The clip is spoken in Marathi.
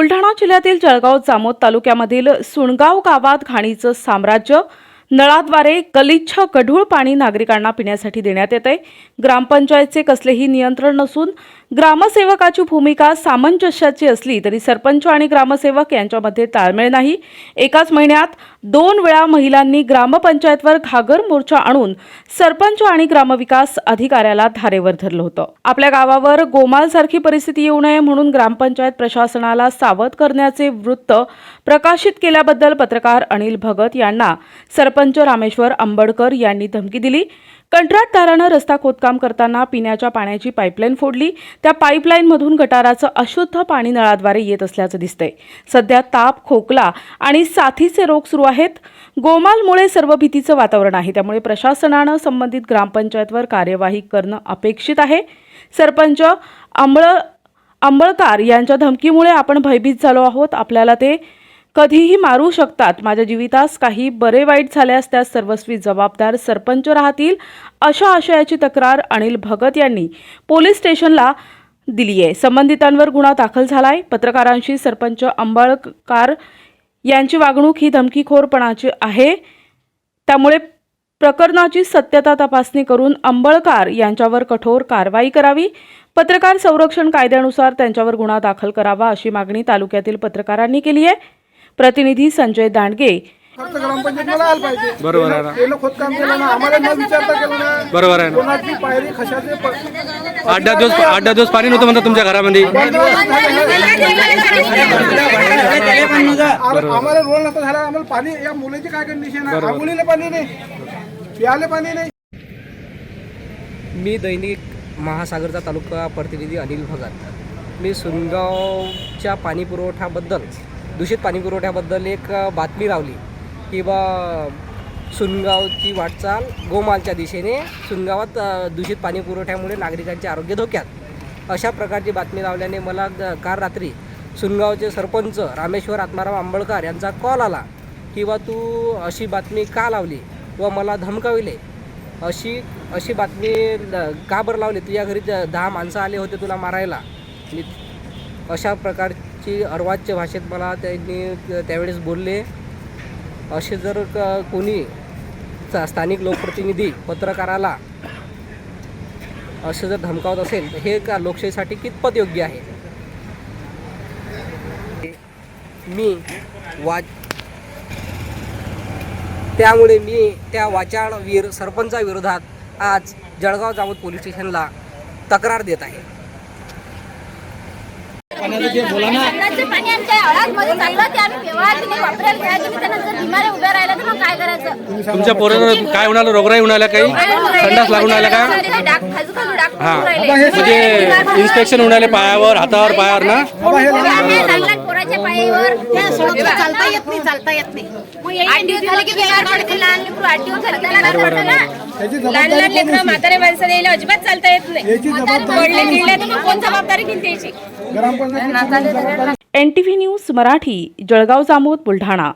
बुलढाणा जिल्ह्यातील जळगाव जामोद तालुक्यामधील सुणगाव गावात घाणीचं साम्राज्य नळाद्वारे गलिच्छ गढूळ पाणी नागरिकांना पिण्यासाठी देण्यात येते ग्रामपंचायतचे कसलेही नियंत्रण नसून ग्रामसेवकाची भूमिका सामंजस्याची असली तरी सरपंच आणि ग्रामसेवक यांच्यामध्ये ताळमेळ नाही. एकाच महिन्यात दोन वेळा महिलांनी ग्रामपंचायतवर घागर मोर्चा आणून सरपंच आणि ग्रामविकास अधिकाऱ्याला धारेवर धरलं होतं. आपल्या गावावर गोमालसारखी परिस्थिती येऊ नये म्हणून ग्रामपंचायत प्रशासनाला सावध करण्याचे वृत्त प्रकाशित केल्याबद्दल पत्रकार अनिल भगत यांना सरपंच रामेश्वर आंबडकर यांनी धमकी दिली. कंत्राटदारानं रस्ता खोदकाम करताना पिण्याच्या पाण्याची पाईपलाईन फोडली. त्या पाईपलाईनमधून गटाराचं अशुद्ध पाणी नळाद्वारे येत असल्याचं दिसतंय. सध्या ताप खोकला आणि साथीचे रोग सुरू आहेत. गोमालमुळे सर्व भीतीचं वातावरण आहे. त्यामुळे प्रशासनानं संबंधित ग्रामपंचायतवर कार्यवाही करणं अपेक्षित आहे. सरपंच अंबळ अंबळकार यांच्या धमकीमुळे आपण भयभीत झालो आहोत. आपल्याला ते कधीही मारू शकतात. माझ्या जीवितास काही बरे वाईट झाल्यास त्यास सर्वस्वी जबाबदार सरपंच राहतील अशा आशयाची तक्रार अनिल भगत यांनी पोलीस स्टेशनला दिली आहे. संबंधितांवर गुन्हा दाखल झालाय. पत्रकारांशी सरपंच अंबळकार यांची वागणूक ही धमकीखोरपणाची आहे. त्यामुळे प्रकरणाची सत्यता तपासणी करून अंबळकार यांच्यावर कठोर कारवाई करावी. पत्रकार संरक्षण कायद्यानुसार त्यांच्यावर गुन्हा दाखल करावा अशी मागणी तालुक्यातील पत्रकारांनी केली आहे. प्रतिनिधी संजय दांडगे फक्त ग्रामपंचायतीला आलं पाहिजे. बरोबर आहे ना. केलं खोदकाम केलं ना. आम्हाला न विचारता केलं ना. बरोबर आहे ना. कोणाची पायरी खशाचे प- आठ दहा दिवस आठ दहा दिवस पाणी नव्हतं म्हणतात तुमच्या घरामध्ये. आम- आम्हाला नसता झाला. आम्हाला पाणी या मुलीची काय कंडिशन आहे? आंघोळीला पाणी नाही. प्याले पाणी नाही. मी दैनिक महासागरचा तालुका प्रतिनिधी अनिल भगत. मी सुनगावच्या पाणीपुरवठ्याबद्दल दूषित पाणीपुरवठ्याबद्दल एक बातमी लावली की बा सुनगावची वाटचाल गोमालच्या दिशेने सुनगावात दूषित पाणी पुरवठ्यामुळे नागरिकांचे आरोग्य धोक्यात. अशा प्रकारची बातमी लावल्याने मला काल रात्री सुनगावचे सरपंच रामेश्वर आत्माराम आंबळकर यांचा कॉल आला की बा तू अशी बातमी का लावली व मला धमकाविले? अशी अशी बातमी ल- का बरं लावली? तुझ्या घरी दहा माणसं आले होते तुला मारायला. अशा प्रकार प्रकारची अर्वाच्य भाषेत मला त्यांनी त्यावेळेस बोलले. असे जर क कोणी स्थानिक लोकप्रतिनिधी पत्रकाराला असं जर धमकावत असेल तर हे का लोकशाहीसाठी कितपत योग्य आहे? मी वाच त्यामुळे मी त्या वाचाळवीर सरपंचाविरोधात आज जळगाव जामोद पोलीस स्टेशनला तक्रार देत आहे. संडासचे पाणी आमच्या आळामध्ये चाललं ते आम्ही व्यवहार नाही वापरायला घ्यायला गेली त्यांना जर बिमाऱ्या उभ्या राहिल्या तर मग काय करायचं? तुमच्या पोरांना काय होणार रोगराई होणार काही? संडास लागून राहिला का खाजू खाजू हा. म्हणजे इन्स्पेक्शन होणार पायावर हातावर पायावर ना? पोराच्या पायावर. चालता येत नाही चालता येत नाही. आठ दिवस झाले की व्यवहार पडते लहान लेकरू आठ दिवस झाले त्याला काय करता ना त्याची लहान जबाबदारी लहान लेकरं म्हातारे माणसं यायला अजिबात चालता येत नाही. याची जबाबदारी पडले गिळले तर मग कोण जबाबदारी घेईल त्याची N T V news Marathi Jalgaon Jamod Buldhana.